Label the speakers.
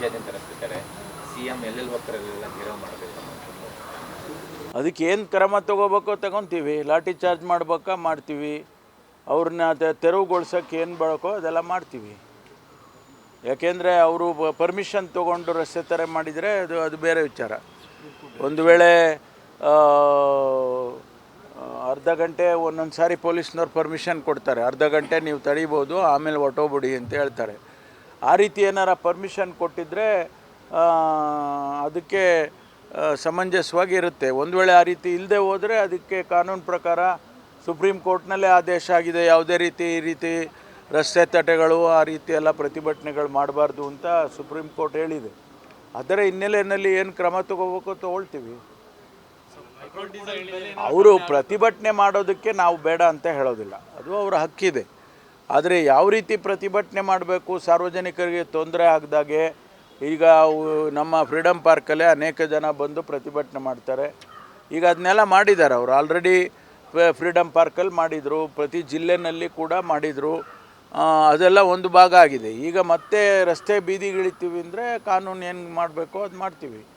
Speaker 1: C
Speaker 2: ಅದಕ್ಕೆ ಏನು ಕ್ರಮ ತಗೋಬೇಕೋ ತಗೊತೀವಿ. ಲಾಠಿ ಚಾರ್ಜ್ ಮಾಡ್ಬೇಕಾ ಮಾಡ್ತೀವಿ. ಅವ್ರನ್ನ ಅದ ತೆರವುಗೊಳ್ಸೋಕೆ ಏನು ಬೇಕೋ ಅದೆಲ್ಲ ಮಾಡ್ತೀವಿ. ಯಾಕೆಂದರೆ ಅವರು ಪರ್ಮಿಷನ್ ತೊಗೊಂಡು ರಸ್ತೆ ಥರ ಮಾಡಿದರೆ ಅದು ಅದು ಬೇರೆ ವಿಚಾರ. ಒಂದು ವೇಳೆ ಅರ್ಧ ಗಂಟೆ ಒಂದೊಂದು ಸಾರಿ ಪೊಲೀಸ್ನವ್ರು ಪರ್ಮಿಷನ್ ಕೊಡ್ತಾರೆ. ಅರ್ಧ ಗಂಟೆ ನೀವು ತಡಿಬೋದು, ಆಮೇಲೆ ಹೊಟ್ಟೋಗ್ಬಿಡಿ ಅಂತ ಹೇಳ್ತಾರೆ. ಆ ರೀತಿ ಏನಾರ ಪರ್ಮಿಷನ್ ಕೊಟ್ಟಿದ್ದರೆ ಅದಕ್ಕೆ ಸಮಂಜಸವಾಗಿ ಇರುತ್ತೆ. ಒಂದು ವೇಳೆ ಆ ರೀತಿ ಇಲ್ಲದೆ ಹೋದರೆ ಅದಕ್ಕೆ ಕಾನೂನು ಪ್ರಕಾರ ಸುಪ್ರೀಂ ಕೋರ್ಟ್ನಲ್ಲೇ ಆದೇಶ ಆಗಿದೆ. ಯಾವುದೇ ರೀತಿ ಈ ರೀತಿ ರಸ್ತೆ ತಟೆಗಳು, ಆ ರೀತಿ ಎಲ್ಲ ಪ್ರತಿಭಟನೆಗಳು ಮಾಡಬಾರ್ದು ಅಂತ ಸುಪ್ರೀಂ ಕೋರ್ಟ್ ಹೇಳಿದೆ. ಅದರ ಹಿನ್ನೆಲೆಯಲ್ಲಿ ಏನು ಕ್ರಮ ತಗೋಬೇಕು ತಗೊಳ್ತೀವಿ. ಅವರು ಪ್ರತಿಭಟನೆ ಮಾಡೋದಕ್ಕೆ ನಾವು ಬೇಡ ಅಂತ ಹೇಳೋದಿಲ್ಲ. ಅದು ಅವರ ಹಕ್ಕಿದೆ. ಆದರೆ ಯಾವ ರೀತಿ ಪ್ರತಿಭಟನೆ ಮಾಡಬೇಕು, ಸಾರ್ವಜನಿಕರಿಗೆ ತೊಂದರೆ ಆಗದಾಗೆ ಈಗ ನಮ್ಮ ಫ್ರೀಡಮ್ ಪಾರ್ಕಲ್ಲೇ ಅನೇಕ ಜನ ಬಂದು ಪ್ರತಿಭಟನೆ ಮಾಡ್ತಾರೆ. ಈಗ ಅದನ್ನೆಲ್ಲ ಮಾಡಿದ್ದಾರೆ ಅವರು. ಆಲ್ರೆಡಿ ಫ್ರೀಡಮ್ ಪಾರ್ಕಲ್ಲಿ ಮಾಡಿದರು, ಪ್ರತಿ ಜಿಲ್ಲೆನಲ್ಲಿ ಕೂಡ ಮಾಡಿದರು. ಅದೆಲ್ಲ ಒಂದು ಭಾಗ ಆಗಿದೆ. ಈಗ ಮತ್ತೆ ರಸ್ತೆ ಬೀದಿಗಿಳಿತೀವಿ ಅಂದರೆ ಕಾನೂನು ಏನು ಮಾಡಬೇಕು ಅದು ಮಾಡ್ತೀವಿ.